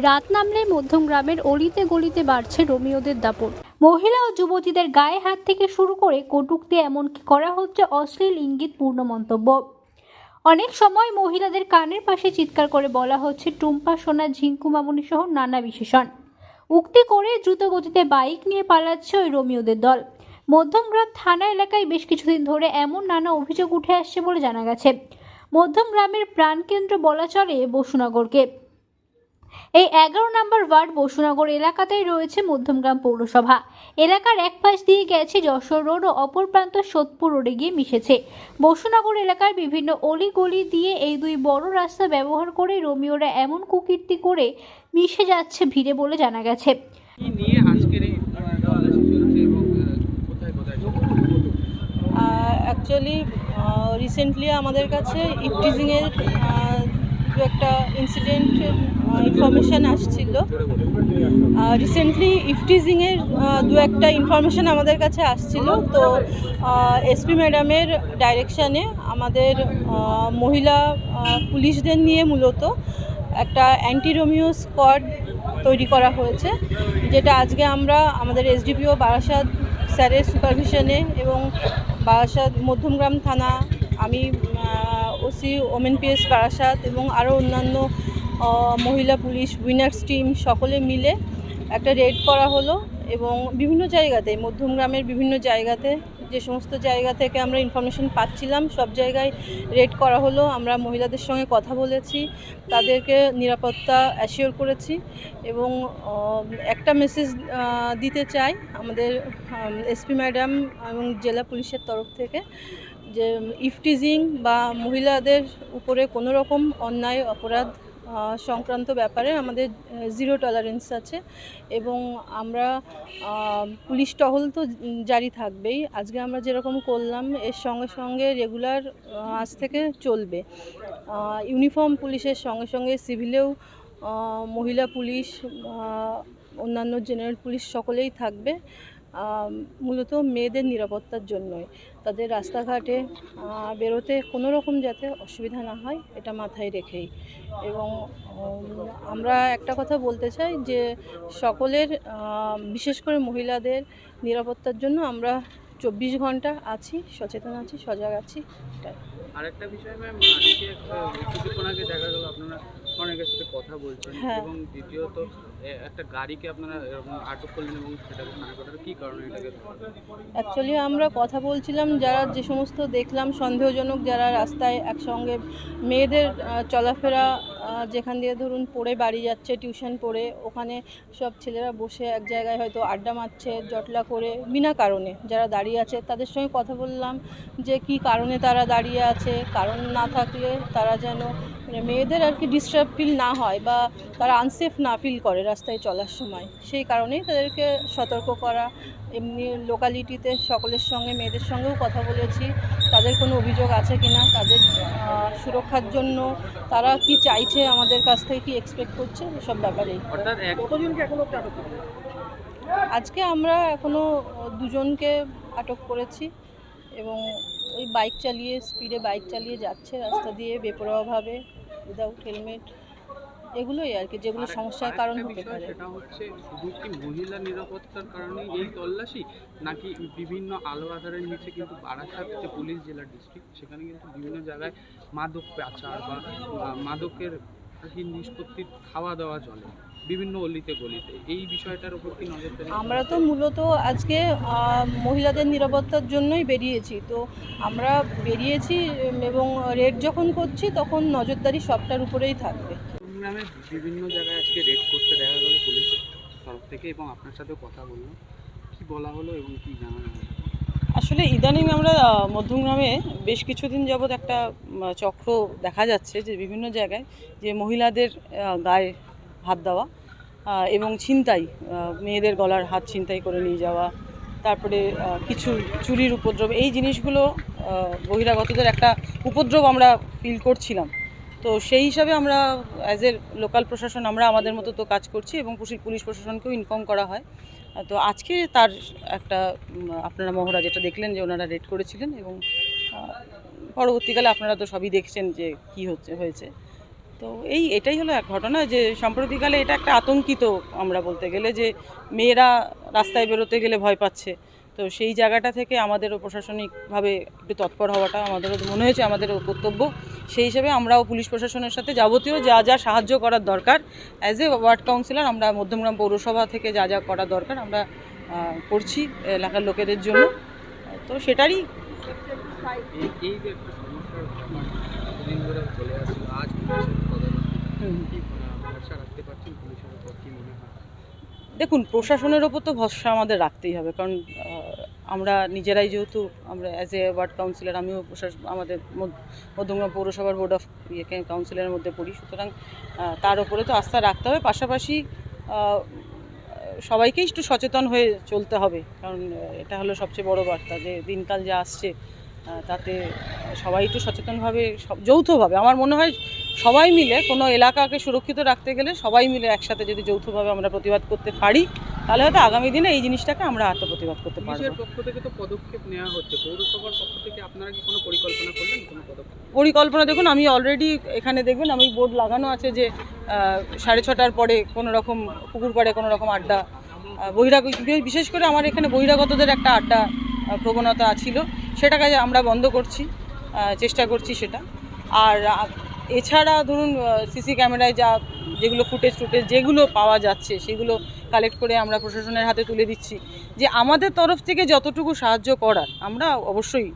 রাত নামলে মধ্যম গ্রামের অলিতে গলিতে বাড়ছে রোমিওদের দাপট। মহিলা ও যুবতীদের গায়ে হাত থেকে শুরু করে কটুক্তি এমনকি করা হচ্ছে অশ্লীল ইঙ্গিতপূর্ণ মন্তব্য। অনেক সময় মহিলাদের কানের পাশে চিৎকার করে বলা হচ্ছে, টুম্পা, সোনা, ঝিঙ্কু মামনি সহ নানা বিশেষণ। উক্তি করে দ্রুত গতিতে বাইক নিয়ে পালাচ্ছে ওই রোমিওদের দল। মধ্যমগ্রাম থানা এলাকায় বেশ কিছুদিন ধরে এমন নানা অভিযোগ উঠে আসছে বলে জানা গেছে। মধ্যমগ্রামের প্রাণকেন্দ্র বলা চলে বসুনগরকে। এই এগারো নম্বর ওয়ার্ড বসুনগর এলাকাতেই রয়েছে মধ্যমগ্রাম পৌরসভা। এলাকার এক পাশ দিয়ে গেছে যশোর রোড ও অপর প্রান্ত সোদপুর রোডে গিয়ে মিশেছে। বসুনগর এলাকার বিভিন্ন অলি গলি দিয়ে এই দুই বড় রাস্তা ব্যবহার করে রোমিওরা এমন কুকীর্তি করে মিশে যাচ্ছে ভিড়ে বলে জানা গেছে। কি নিয়ে আজকের এই তল্লাশি চলছে এবং আহ, কোথায় কোথায় চলছে অ্যাকচুয়ালি রিসেন্টলি আমাদের কাছে ইফটিজিংয়ের একটা ইনসিডেন্টের ইনফরমেশান আসছিল। রিসেন্টলি ইফটিজিংয়ের দু একটা ইনফরমেশান আমাদের কাছে আসছিল। তো এসপি ম্যাডামের ডাইরেকশানে আমাদের মহিলা পুলিশদের নিয়ে মূলত একটা অ্যান্টি রোমিও স্কোয়াড তৈরি করা হয়েছে, যেটা আজকে আমরা আমাদের এসডিপিও বারাসাত স্যারের সুপারভিশনে এবং বারাসাত মধ্যমগ্রাম থানা, আমি ওসি ওমেন পিএস বারাসাত এবং আরও অন্যান্য মহিলা, পুলিশ উইনার্স টিম সকলে মিলে একটা রেড করা হলো এবং বিভিন্ন জায়গাতে, মধ্যমগ্রামের বিভিন্ন জায়গাতে, যে সমস্ত জায়গা থেকে আমরা ইনফরমেশন পাচ্ছিলাম, সব জায়গায় রেড করা হলো। আমরা মহিলাদের সঙ্গে কথা বলেছি, তাদেরকে নিরাপত্তা অ্যাসিওর করেছি এবং একটা মেসেজ দিতে চাই আমাদের এসপি ম্যাডাম এবং জেলা পুলিশের তরফ থেকে যে ইফটিজিং বা মহিলাদের উপরে কোনো রকম অন্যায়, অপরাধ সংক্রান্ত ব্যাপারে আমাদের জিরো টলারেন্স আছে এবং আমরা পুলিশ টহল তো জারি থাকবেই। আজকে আমরা যেরকম করলাম, এর সঙ্গে সঙ্গে রেগুলার আজ থেকে চলবে। ইউনিফর্ম পুলিশের সঙ্গে সঙ্গে সিভিলেও মহিলা পুলিশ অন্যান্য জেনারেল পুলিশ সকলেই থাকবে। মূলত মেয়েদের নিরাপত্তার জন্যই। তাদের রাস্তাঘাটে বেরোতে কোনো রকম যাতে অসুবিধা না হয়, এটা মাথায় রেখেই। এবং আমরা একটা কথা বলতে চাই যে, সকলের বিশেষ করে মহিলাদের নিরাপত্তার জন্য আমরা চব্বিশ ঘণ্টা আছি, সচেতন আছি, সজাগ আছি আরেকটা বিষয় অনেকের সাথে কথা বলছেন হ্যাঁ। এবং দ্বিতীয়ত একটা গাড়িকে আপনারা এরকম আটক করলেন এবং সেটাকে থানা করার কি কারণে এটাকে অ্যাকচুয়ালি আমরা কথা বলছিলাম যারা যে সমস্ত দেখলাম সন্দেহজনক যারা রাস্তায় একসঙ্গে মেয়েদের চলাফেরা যেখান দিয়ে ধরুন পড়ে বাড়ি যাচ্ছে, টিউশন পড়ে, ওখানে সব ছেলেরা বসে এক জায়গায় হয়তো আড্ডা মারছে, জটলা করে, বিনা কারণে যারা দাঁড়িয়ে আছে তাদের সঙ্গে কথা বললাম যে কি কারণে তারা দাঁড়িয়ে আছে, কারণ না থাকলে তারা যেন মানে মেয়েদের আর কি ডিস্টার্ব ফিল না হয় বা তারা আনসেফ না ফিল করে রাস্তায় চলার সময়। সেই কারণেই তাদেরকে সতর্ক করা। এমনি লোকালিটিতে সকলের সঙ্গে, মেয়েদের সঙ্গেও কথা বলেছি। তাদের কোনো অভিযোগ আছে কি না তাদের সুরক্ষার জন্য তারা কি চাইছে? আমাদের কাছ থেকে কি এক্সপেক্ট করছে এসব করতে আজকে আমরা এখনও দুজনকে আটক করেছি এবং ওই বাইক চালিয়ে স্পিডে বাইক চালিয়ে যাচ্ছে রাস্তা দিয়ে বেপরোয়াভাবে উইদাউট হেলমেট এগুলোই আর কি যেগুলো সমস্যার কারণ হতে পারে। সেটা হচ্ছে শুধু কি মহিলা নিরাপত্তার কারণে এই তল্লাশি নাকি বিভিন্ন আলো আধারের নিচে কিন্তু বারাসাত যে পুলিশ জেলা ডিস্ট্রিক্ট সেখানে কিন্তু বিভিন্ন জায়গায় মাদক পাচার বা মাদকের নিষ্পত্তির খাওয়া দাওয়া চলে বিভিন্ন অলিতে গলিতে। এই বিষয়টার উপর কি নজরদারি আমরা তো মূলত আজকে মহিলাদের নিরাপত্তার জন্যই বেরিয়েছি। তো আমরা বেরিয়েছি এবং রেড যখন করছি তখন নজরদারি সবটার উপরেই থাকবে। গ্রামে বিভিন্ন জায়গায় আজকে রেড করতে দেখা গেল পুলিশের তরফ থেকে এবং আপনার সাথেও কথা বললাম। কি বলা হলো এবং কি জানানো হলো আসলে ইদানিং আমরা মধ্যমগ্রামে বেশ কিছুদিন যাবৎ একটা চক্র দেখা যাচ্ছে যে বিভিন্ন জায়গায় যে মহিলাদের গায়ে হাত দেওয়া এবং ছিনতাই মেয়েদের গলার হাত ছিনতাই করে নিয়ে যাওয়া, তারপরে কিছু চুরির উপদ্রব, এই জিনিসগুলো বহিরাগতদের একটা উপদ্রব আমরা ফিল করছিলাম। তো সেই হিসাবে আমরা অ্যাজ এ লোকাল প্রশাসন, আমরা আমাদের মতো তো কাজ করছি এবং পুলিশ- পুলিশ প্রশাসনকেও ইনফর্ম করা হয়। তো আজকে তার একটা আপনারা মহড়া যেটা দেখলেন যে ওনারা রেড করেছিলেন এবং পরবর্তীকালে আপনারা তো সবই দেখছেন যে কি হচ্ছে, হয়েছে। তো এই এটাই হলো এক ঘটনা যে সম্প্রতিকালে এটা একটা আতঙ্কিত, আমরা বলতে গেলে যে মেয়েরা রাস্তায় বেরোতে গেলে ভয় পাচ্ছে। তো সেই জায়গাটা থেকে আমাদেরও প্রশাসনিকভাবে একটু তৎপর হওয়াটা আমাদেরও মনে হয়েছে আমাদেরও কর্তব্য। সেই হিসেবে আমরাও পুলিশ প্রশাসনের সাথে যাবতীয় যা যা সাহায্য করার দরকার অ্যাজ এ ওয়ার্ড কাউন্সিলর আমরা মধ্যমগ্রাম পৌরসভা থেকে যা যা করা দরকার আমরা করছি এলাকার লোকেদের জন্য। তো সেটারই দেখুন প্রশাসনের ওপর তো ভরসা আমাদের রাখতেই হবে কারণ আমরা নিজেরাই যেহেতু আমরা অ্যাজ এ ওয়ার্ড কাউন্সিলর আমিও আমাদের মধ্য- মধ্যমগ্রাম পৌরসভার বোর্ড অফ ইয়ে কাউন্সিলরের মধ্যে পড়ি। সুতরাং তার উপরে তো আস্থা রাখতে হবে। পাশাপাশি সবাইকেই একটু সচেতন হয়ে চলতে হবে। কারণ এটা হলো সবচেয়ে বড় বার্তা যে দিনকাল যা আসছে তাতে সবাই একটু সচেতনভাবে যৌথভাবে। আমার মনে হয় সবাই মিলে কোনো এলাকাকে সুরক্ষিত রাখতে গেলে সবাই মিলে একসাথে যদি যৌথভাবে আমরা প্রতিবাদ করতে পারি তাহলে হয়তো আগামী দিনে এই জিনিসটাকে আমরা আত্ম প্রতিবাদ করতে পারব। পক্ষ থেকে তো পদক্ষেপ নেওয়া হচ্ছে। পৌরসভার পক্ষ থেকে আপনারা কি কোনো পরিকল্পনা করলেন? কোনো পদক্ষেপ? পরিকল্পনা দেখুন আমি অলরেডি এখানে দেখবেন আমি বোর্ড লাগানো আছে যে সাড়ে ছটার পরে কোনো রকম পুকুর পাড়ে কোনো রকম আড্ডা বহিরাগ বিশেষ করে আমার এখানে বহিরাগতদের একটা আড্ডা প্রবণতা ছিল। সেটাকে আমরা বন্ধ করছি চেষ্টা করছি সেটা। আর এছাড়া ধরুন সিসি ক্যামেরায় যা যেগুলো ফুটেজ টুটেজ যেগুলো পাওয়া যাচ্ছে, সেগুলো কালেক্ট করে আমরা প্রশাসনের হাতে তুলে দিচ্ছি। যে আমাদের তরফ থেকে যতটুকু সাহায্য করার, আমরা অবশ্যই